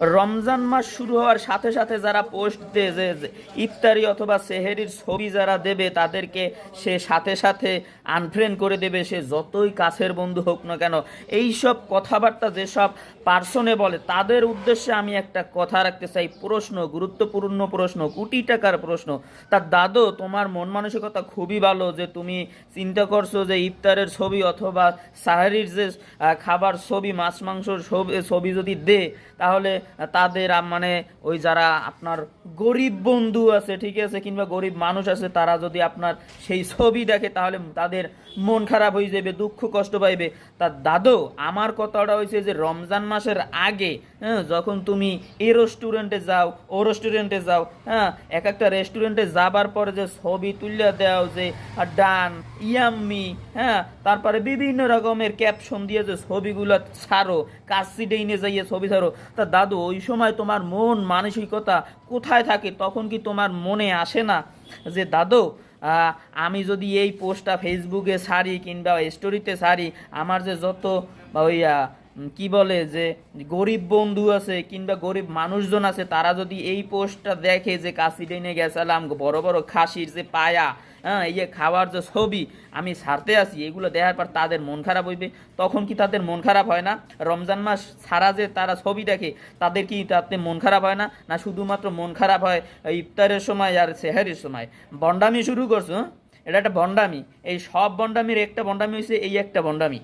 রমজান মাস শুরু হওয়ার সাথে সাথে যারা পোস্ট দেয়, যে ইফতারি অথবা সেহেরির ছবি যারা দেবে, তাদেরকে সে সাথে সাথে আনফ্রেন্ড করে দেবে, সে যতই কাছের বন্ধু হোক না কেন। এই সব কথাবার্তা, যেসব পার্সনে বলে, তাদের উদ্দেশ্যে আমি একটা কথা রাখতে চাই। প্রশ্ন, গুরুত্বপূর্ণ প্রশ্ন, কোটি টাকার প্রশ্ন। তার দাদু, তোমার মন মানসিকতা খুবই ভালো যে তুমি চিন্তা করছ যে ইফতারের ছবি অথবা সাহারির যে খাবার ছবি, মাছ, মাংসর ছবি যদি দে, তাহলে তাদের মানে ওই যারা আপনার গরিব বন্ধু আছে, ঠিক আছে, কিংবা গরিব মানুষ আছে, তারা যদি আপনার সেই ছবি দেখে, তাহলে তাদের মন খারাপ হয়ে যাবে, দুঃখ কষ্ট পাইবে। তার দাদু, আমার কথাটা হয়েছে যে রমজান মাসের আগে হ্যাঁ যখন তুমি এ রেস্টুরেন্টে যাও, ও রেস্টুরেন্টে যাও হ্যাঁ এক একটা রেস্টুরেন্টে যাবার পরে যে ছবি তুলে দেও যে ডান, ইয়াম্মি হ্যাঁ তারপরে বিভিন্ন রকমের ক্যাপশন দিয়ে যে ছবিগুলো ছাড়ো, কাশি ডেইনে যাইয়ে ছবি ছাড়ো। তা দাদু ওই সময় তোমার মন মানসিকতা কোথায় থাকে তখন কি তোমার মনে আসে না? যে, দাদু আমি যদি এই পোস্টটা ফেসবুকে ছাড়ি কিংবা স্টোরিতে ছাড়ি আমার যে যত ওই কি বলে যে গরিব বন্ধু আছে কিংবা গরিব মানুষজন আছে, তারা যদি এই পোস্টটা দেখে যে কাশি ডেনে গেছিলাম বড় বড় খাসির যে পায়া হ্যাঁ এই যে খাওয়ার যে ছবি, আমি ছাড়তে আসি, এগুলো দেখার পর তাদের মন খারাপ হইবে। তখন কি তাদের মন খারাপ হয় না? রমজান মাস ছাড়া যে তারা ছবি দেখে, তাদের কি তাতে মন খারাপ হয় না? না শুধুমাত্র মন খারাপ হয় ইফতারের সময় আর সেহারের সময়? বন্ডামি শুরু করছ হ্যাঁ? এটা একটা বন্ডামি। এই সব বন্ডামির একটা বন্ডামি হয়েছে এই একটা বন্ডামি।